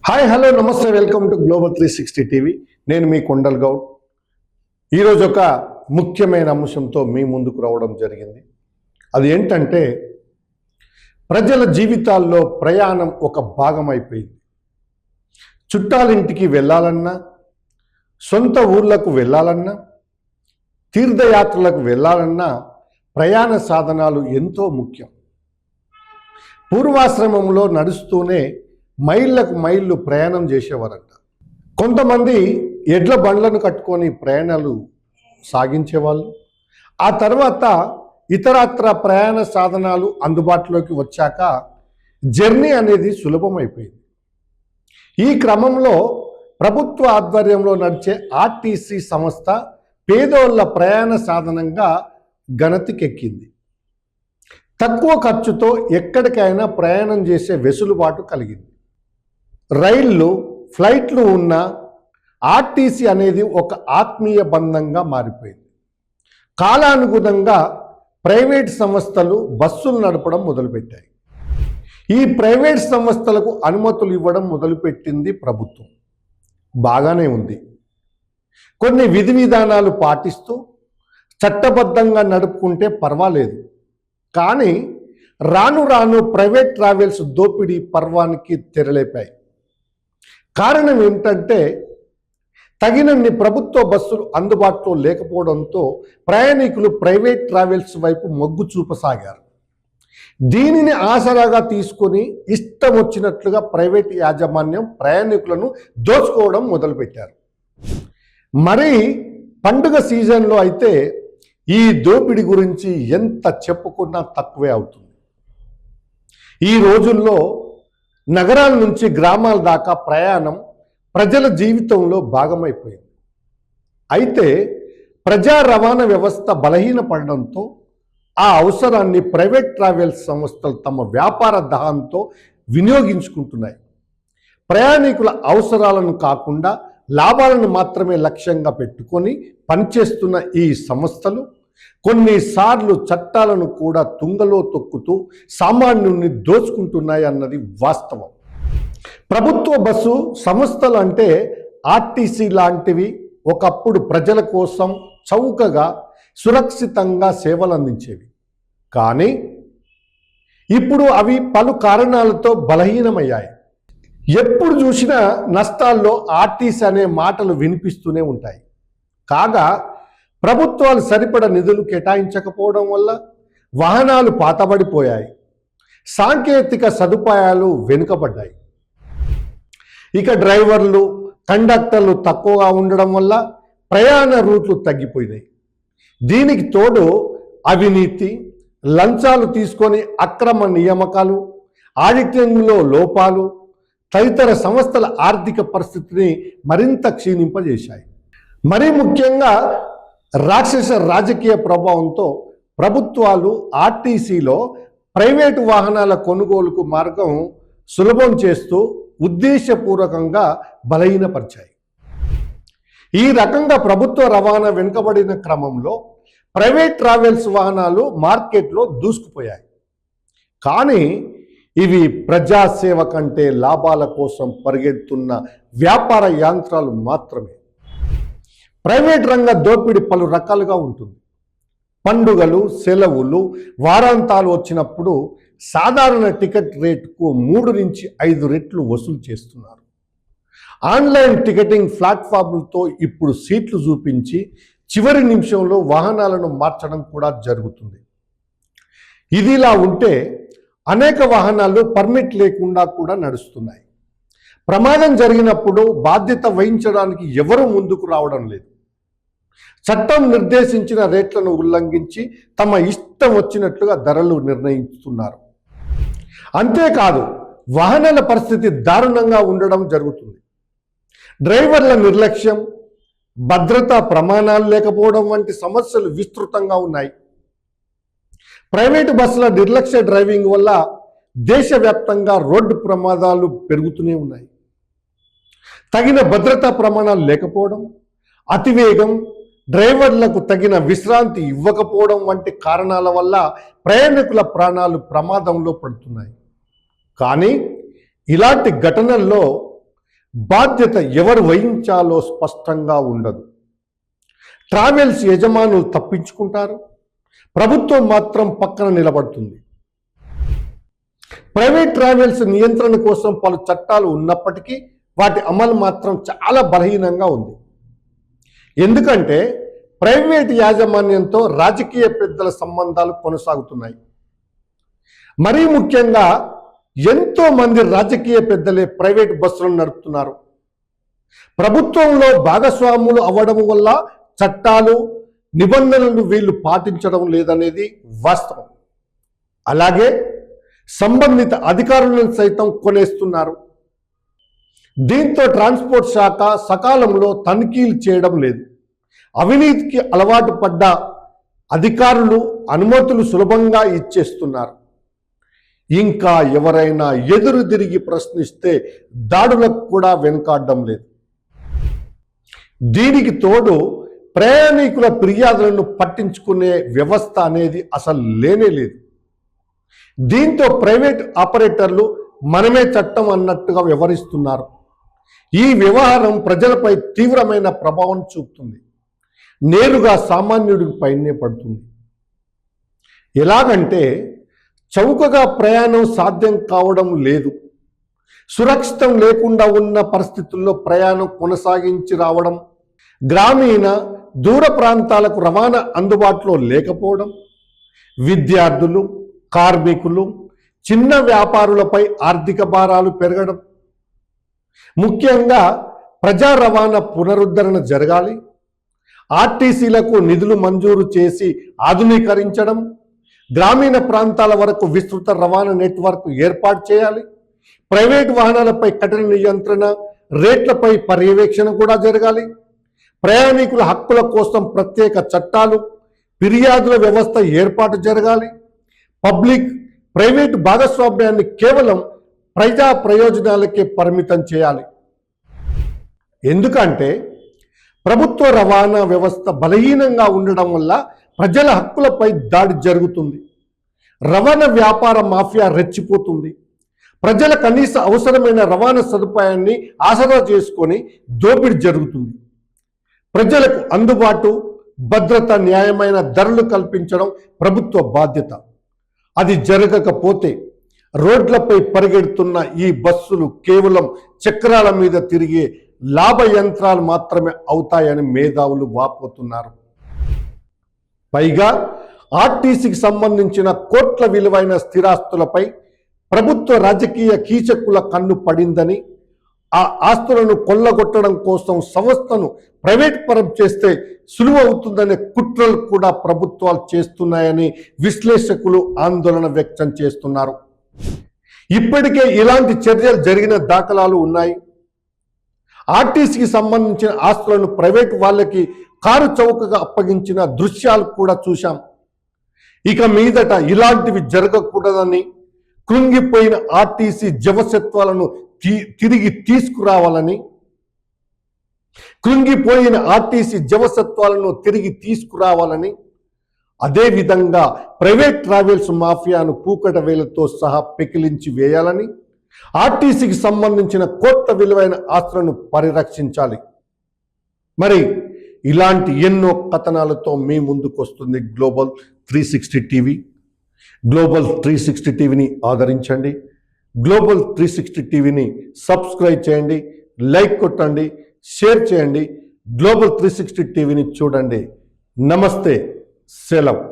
Hi hello నమస్తే welcome to global three sixty TV. నేను మీ కొండల్ గౌడ్. ఈరోజు ఒక ముఖ్యమైన అంశంతో మీ ముందుకు రావడం జరిగింది. అది ఏంటంటే ప్రజల జీవితాల్లో ప్రయాణం ఒక భాగం అయిపోయింది చుట్టాలింటికి వెళ్ళాలన్నా సొంత ఊర్లకు వెళ్ళాలన్నా తీర్థయాత్రలకు వెళ్ళాలన్నా ప్రయాణ సాధనాలు ఎంతో ముఖ్యం. పూర్వాశ్రమంలో నడుస్తూనే మైళ్ళకు మైళ్ళు ప్రయాణం చేసేవారంట. కొంతమంది ఎడ్ల బండ్లను కట్టుకొని ప్రయాణాలు సాగించేవాళ్ళు. ఆ తర్వాత ఇతరత్ర ప్రయాణ సాధనాలు అందుబాటులోకి వచ్చాక జర్నీ అనేది సులభమైపోయింది. ఈ క్రమంలో ప్రభుత్వ ఆధ్వర్యంలో నడిచే ఆర్టీసీ సంస్థ పేదోళ్ళ ప్రయాణ సాధనంగా గణతికెక్కింది తక్కువ ఖర్చుతో ఎక్కడికైనా ప్రయాణం చేసే వెసులుబాటు కలిగింది. రైళ్ళు ఫ్లైట్లు ఉన్న ఆర్టీసీ అనేది ఒక ఆత్మీయ బంధంగా మారిపోయింది. కాలానుగుణంగా ప్రైవేట్ సంస్థలు బస్సులు నడపడం మొదలుపెట్టాయి. ఈ ప్రైవేట్ సంస్థలకు అనుమతులు ఇవ్వడం మొదలుపెట్టింది ప్రభుత్వం. బాగానే ఉంది. కొన్ని విధి విధానాలు పాటిస్తూ చట్టబద్ధంగా నడుపుకుంటే పర్వాలేదు. కానీ రాను రాను ప్రైవేట్ ట్రావెల్స్ దోపిడీ పర్వానికి తెరలేపాయి. కారణం ఏమిటంటే తగినన్ని ప్రభుత్వ బస్సులు అందుబాటులో లేకపోవడంతో ప్రయాణికులు ప్రైవేట్ ట్రావెల్స్ వైపు మొగ్గు చూపసాగారు. దీనిని ఆసరాగా తీసుకొని ఇష్టం వచ్చినట్లుగా ప్రైవేట్ యాజమాన్యం ప్రయాణికులను దోచుకోవడం మొదలుపెట్టారు. మరి పండుగ సీజన్లో అయితే ఈ దోపిడీ గురించి ఎంత చెప్పుకున్నా తక్కువే అవుతుంది. ఈ రోజుల్లో నగరాల నుంచి గ్రామాల దాకా ప్రయాణం ప్రజల జీవితంలో భాగమైపోయింది. అయితే ప్రజా రవాణా వ్యవస్థ బలహీనపడడంతో ఆ అవసరాన్ని ప్రైవేట్ ట్రావెల్స్ సంస్థలు తమ వ్యాపార దహంతో వినియోగించుకుంటున్నాయి. ప్రయాణికుల అవసరాలను కాకుండా లాభాలను మాత్రమే లక్ష్యంగా పెట్టుకొని పనిచేస్తున్న ఈ సంస్థలు కొన్నిసార్లు చట్టాలను కూడా తుంగలో తొక్కుతూ సామాన్యుని దోచుకుంటున్నాయి అన్నది వాస్తవం. ప్రభుత్వ బస్సు సంస్థలు అంటే ఆర్టీసీ లాంటివి ఒకప్పుడు ప్రజల కోసం చౌకగా సురక్షితంగా సేవలు అందించేవి. కానీ ఇప్పుడు అవి పలు కారణాలతో బలహీనమయ్యాయి. ఎప్పుడు చూసినా నష్టాల్లో ఆర్టీసీ అనే మాటలు వినిపిస్తూనే ఉంటాయి. కాగా ప్రభుత్వాలు సరిపడ నిధులు కేటాయించకపోవడం వల్ల వాహనాలు పాతబడిపోయాయి. సాంకేతిక సదుపాయాలు వెనుకబడ్డాయి. ఇక డ్రైవర్లు కండక్టర్లు తక్కువగా ఉండడం వల్ల ప్రయాణ రూట్లు తగ్గిపోయినాయి. దీనికి తోడు అవినీతి లంచాలు తీసుకొని అక్రమ నియామకాలు ఆడిటింగ్లో లోపాలు తదితర సంస్థల ఆర్థిక పరిస్థితిని మరింత క్షీణింపజేశాయి. మరీ ముఖ్యంగా రాక్షస రాజకీయ ప్రభావంతో ప్రభుత్వాలు ఆర్టీసీలో ప్రైవేటు వాహనాల కొనుగోలుకు మార్గం సులభం చేస్తూ ఉద్దేశపూర్వకంగా బలహీనపరిచాయి. ఈ రకంగా ప్రభుత్వ రవాణా వెనుకబడిన క్రమంలో ప్రైవేట్ ట్రావెల్స్ వాహనాలు మార్కెట్లో దూసుకుపోయాయి. కానీ ఇవి ప్రజాసేవ కంటే లాభాల కోసం పరిగెత్తున్న వ్యాపార యంత్రాలు మాత్రమే. ప్రైవేట్ రంగ దోపిడీ పలు రకాలుగా ఉంటుంది. పండుగలు సెలవులు వారాంతాలు వచ్చినప్పుడు సాధారణ టికెట్ రేటుకు మూడు నుంచి ఐదు రెట్లు వసూలు చేస్తున్నారు. ఆన్లైన్ టికెటింగ్ ప్లాట్ఫామ్లతో ఇప్పుడు సీట్లు చూపించి చివరి నిమిషంలో వాహనాలను మార్చడం కూడా జరుగుతుంది. ఇదిలా ఉంటే అనేక వాహనాలు పర్మిట్ లేకుండా కూడా నడుస్తున్నాయి. ప్రమాదం జరిగినప్పుడు బాధ్యత వహించడానికి ఎవరు ముందుకు రావడం లేదు. చట్టం నిర్దేశించిన రేట్లను ఉల్లంఘించి తమ ఇష్టం వచ్చినట్లుగా ధరలు నిర్ణయిస్తున్నారు. అంతేకాదు వాహనాల పరిస్థితి దారుణంగా ఉండడం జరుగుతుంది. డ్రైవర్ల నిర్లక్ష్యం భద్రతా ప్రమాణాలు లేకపోవడం వంటి సమస్యలు విస్తృతంగా ఉన్నాయి. ప్రైవేటు బస్సుల నిర్లక్ష్య డ్రైవింగ్ వల్ల దేశవ్యాప్తంగా రోడ్డు ప్రమాదాలు పెరుగుతూనే ఉన్నాయి. తగిన భద్రతా ప్రమాణాలు లేకపోవడం అతివేగం డ్రైవర్లకు తగిన విశ్రాంతి ఇవ్వకపోవడం వంటి కారణాల వల్ల ప్రయాణికుల ప్రాణాలు ప్రమాదంలో పడుతున్నాయి. కానీ ఇలాంటి ఘటనల్లో బాధ్యత ఎవరు వహించాలో స్పష్టంగా ఉండదు. ట్రావెల్స్ యజమానులు తప్పించుకుంటారు. ప్రభుత్వం మాత్రం పక్కన నిలబడుతుంది. ప్రైవేట్ ట్రావెల్స్ నియంత్రణ కోసం పలు చట్టాలు ఉన్నప్పటికీ వాటి అమలు మాత్రం చాలా బలహీనంగా ఉంది. ఎందుకంటే ప్రైవేట్ యాజమాన్యంతో రాజకీయ పెద్దల సంబంధాలు కొనసాగుతున్నాయి. మరీ ముఖ్యంగా ఎంతో మంది రాజకీయ పెద్దలే ప్రైవేట్ బస్సులను నడుపుతున్నారు. ప్రభుత్వంలో భాగస్వాములు అవ్వడం వల్ల చట్టాలు నిబంధనలు వీళ్ళు పాటించడం లేదనేది వాస్తవం. అలాగే సంబంధిత అధికారులను సైతం కొనేస్తున్నారు. దీంతో ట్రాన్స్పోర్ట్ శాఖ సకాలంలో తనిఖీలు చేయడం లేదు. అవినీతికి అలవాటు పడ్డ అధికారులు అనుమతులు సులభంగా ఇచ్చేస్తున్నారు. ఇంకా ఎవరైనా ఎదురు తిరిగి ప్రశ్నిస్తే దాడులకు కూడా వెనుకాడడం లేదు. దీనికి తోడు ప్రయాణికుల ఫిర్యాదులను పట్టించుకునే వ్యవస్థ అనేది అసలు లేనే లేదు. దీంతో ప్రైవేట్ ఆపరేటర్లు మనమే చట్టం అన్నట్టుగా వ్యవహరిస్తున్నారు. ఈ వ్యవహారం ప్రజలపై తీవ్రమైన ప్రభావం చూపుతుంది. నేరుగా సామాన్యుడిపైనే పడుతుంది. ఎలాగంటే చౌకగా ప్రయాణం సాధ్యం కావడం లేదు. సురక్షితం లేకుండా ఉన్న పరిస్థితుల్లో ప్రయాణం కొనసాగించి రావడం గ్రామీణ దూర ప్రాంతాలకు రవాణా అందుబాటులో లేకపోవడం విద్యార్థులు కార్మికులు చిన్న వ్యాపారులపై ఆర్థిక భారాలు పెరగడం ముఖ్యంగా ప్రజా రవాణా పునరుద్ధరణ జరగాలి. ఆర్టీసీలకు నిధులు మంజూరు చేసి ఆధునీకరించడం గ్రామీణ ప్రాంతాల వరకు విస్తృత రవాణా నెట్వర్క్ ఏర్పాటు చేయాలి ప్రైవేట్ వాహనాలపై కఠిన నియంత్రణ రేట్లపై పర్యవేక్షణ కూడా జరగాలి ప్రయాణికుల హక్కుల కోసం ప్రత్యేక చట్టాలు ఫిర్యాదుల వ్యవస్థ ఏర్పాటు జరగాలి పబ్లిక్ ప్రైవేట్ భాగస్వామ్యాన్ని కేవలం ప్రజా ప్రయోజనాలకే పరిమితం చేయాలి. ఎందుకంటే ప్రభుత్వ రవాణా వ్యవస్థ బలహీనంగా ఉండడం వల్ల ప్రజల హక్కులపై దాడి జరుగుతుంది. రవాణా వ్యాపార మాఫియా రెచ్చిపోతుంది. ప్రజల కనీస అవసరమైన రవాణా సదుపాయాన్ని ఆసరా చేసుకొని దోపిడీ జరుగుతుంది. ప్రజలకు అందుబాటు భద్రత న్యాయమైన ధరలు కల్పించడం ప్రభుత్వ బాధ్యత. అది జరగకపోతే రోడ్లపై పరిగెడుతున్న ఈ బస్సులు కేవలం చక్రాల మీద తిరిగే లాభ యంత్రాలు మాత్రమే అవుతాయని మేధావులు వాపోతున్నారు. పైగా ఆర్టీసీకి సంబంధించిన కోట్ల విలువైన స్థిరాస్తులపై ప్రభుత్వ రాజకీయ కీచకుల కన్ను పడిందని ఆ ఆస్తులను కొల్లగొట్టడం కోసం సంస్థను ప్రైవేట్ పరం చేస్తే సులువు అవుతుందనే కుట్రలు కూడా ప్రభుత్వాలు చేస్తున్నాయని విశ్లేషకులు ఆందోళన వ్యక్తం చేస్తున్నారు. ఇప్పటికే ఇలాంటి చర్యలు జరిగిన దాఖలాలు ఉన్నాయి. ఆర్టీసీకి సంబంధించిన ఆస్తులను ప్రైవేట్ వాళ్ళకి కారు చౌకగా అప్పగించిన దృశ్యాలు కూడా చూశాం. ఇక మీదట ఇలాంటివి జరగకూడదని కృంగిపోయిన ఆర్టీసీ జవసత్వాలను తిరిగి తీసుకురావాలని కృంగిపోయిన ఆర్టీసీ జవసత్వాలను తిరిగి తీసుకురావాలని అదేవిధంగా ప్రైవేట్ ట్రావెల్స్ మాఫియాను పూకట వేలతో సహా పెకిలించి వేయాలని ఆర్టీసీకి సంబంధించిన కొత్త విలువైన ఆస్తులను పరిరక్షించాలి. మరి ఇలాంటి ఎన్నో కథనాలతో మీ ముందుకు వస్తుంది global three sixty TV. Global three sixty టీవీని ఆదరించండి. గ్లోబల్ త్రీ సిక్స్టీ టీవీని సబ్స్క్రైబ్ చేయండి లైక్ కొట్టండి షేర్ చేయండి. గ్లోబల్ త్రీ సిక్స్టీ టీవీని చూడండి. నమస్తే సెలవు.